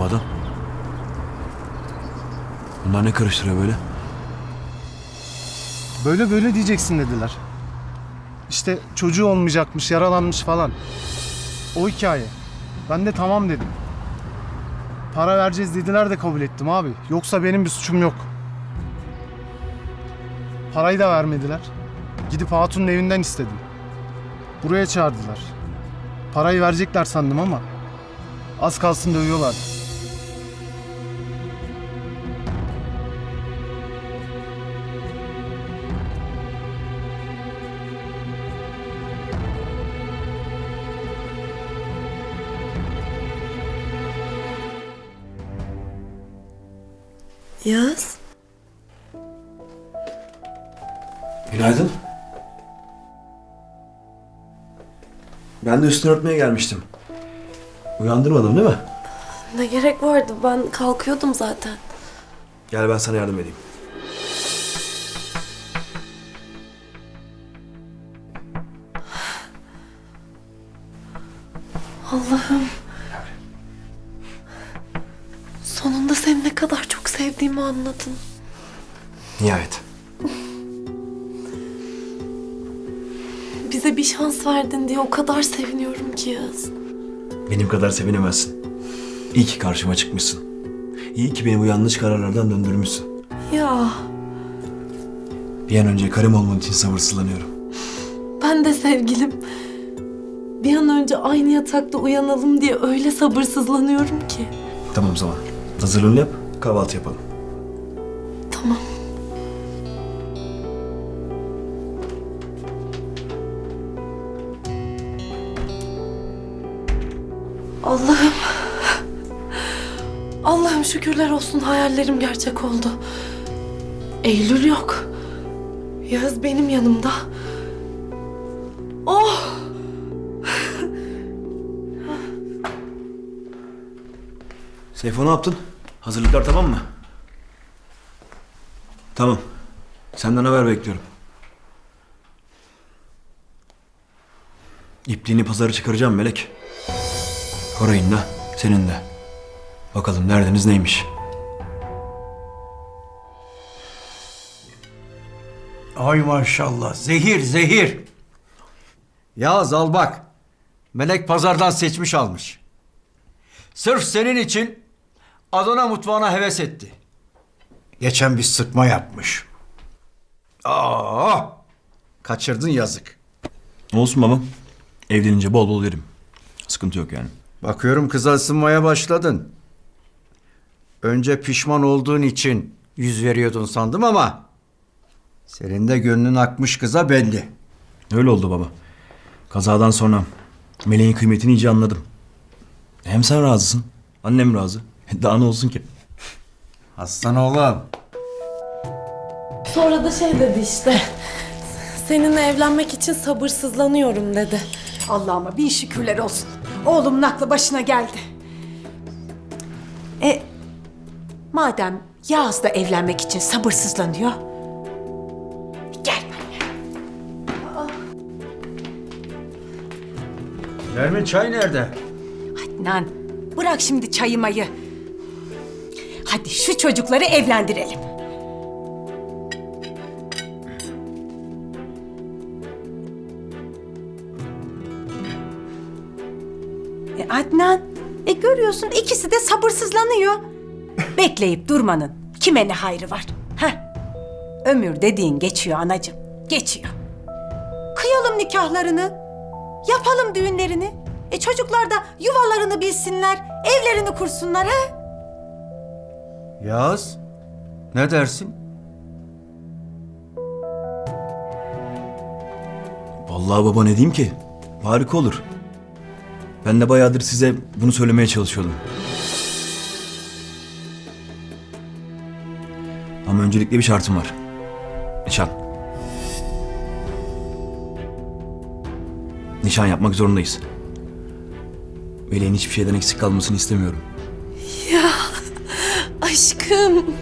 Bu adam. Bunlar ne karıştırıyor böyle? Böyle böyle diyeceksin dediler. İşte çocuğu olmayacakmış, yaralanmış falan. O hikaye. Ben de tamam dedim. Para vereceğiz dediler de kabul ettim abi. Yoksa benim bir suçum yok. Parayı da vermediler. Gidip Hatun'un evinden istedim. Buraya çağırdılar. Parayı verecekler sandım ama az kalsın dövüyorlar. Yaz. Günaydın. Ben de üstünü örtmeye gelmiştim. Uyandırmadım değil mi? Ne gerek vardı? Ben kalkıyordum zaten. Gel ben sana yardım edeyim. Allah'ım. Sonunda seni ne kadar çok sevdiğimi anladın. Nihayet. Bize bir şans verdin diye o kadar seviniyorum ki Yaz. Benim kadar sevinemezsin. İyi ki karşıma çıkmışsın. İyi ki beni bu yanlış kararlardan döndürmüşsün. Ya Bir an önce karım olman için sabırsızlanıyorum. ben de sevgilim. Bir an önce aynı yatakta uyanalım diye öyle sabırsızlanıyorum ki. Tamam zaman. Hazırlığını yap, kahvaltı yapalım. Tamam. Allah'ım. Allah'ım şükürler olsun hayallerim gerçek oldu. Eylül yok. Yaz benim yanımda. Oh! Seyfo ne yaptın? Hazırlıklar tamam mı? Tamam. Senden haber bekliyorum. İpliğini pazarı çıkaracağım Melek. Koray'ın da, senin de. Bakalım derdiniz neymiş? Ay maşallah. Zehir, zehir. Ya zal bak. Melek pazardan seçmiş almış. Sırf senin için Adana mutfağına heves etti. Geçen bir sıkma yapmış. Aa! Kaçırdın yazık. Olsun babam. Evlenince bol bol yerim. Sıkıntı yok yani. Bakıyorum kıza ısınmaya başladın. Önce pişman olduğun için yüz veriyordun sandım ama senin de gönlün akmış kıza belli. Öyle oldu baba. Kazadan sonra meleğin kıymetini iyice anladım. Hem sen razısın, annem razı. Daha ne olsun ki? Aslan oğlum. Sonra da şey dedi işte. Seninle evlenmek için sabırsızlanıyorum dedi. Allah'ıma bin şükürler olsun. Oğlumun aklı başına geldi. E, madem Yağız da evlenmek için sabırsızlanıyor. Gel. Nermin çay nerede? Adnan, bırak şimdi çayı mayı. Hadi şu çocukları evlendirelim. E Adnan, e görüyorsun ikisi de sabırsızlanıyor. Bekleyip durmanın kime ne hayrı var? Heh. Ömür dediğin geçiyor anacığım, geçiyor. Kıyalım nikahlarını, yapalım düğünlerini. E çocuklar da yuvalarını bilsinler, evlerini kursunlar ha? Yaz. Ne dersin? Vallahi baba ne diyeyim ki? Harika olur. Ben de bayağıdır size bunu söylemeye çalışıyordum. Ama öncelikle bir şartım var. Nişan. Nişan yapmak zorundayız. Meleğin hiçbir şeyden eksik kalmasını istemiyorum. Aşkım.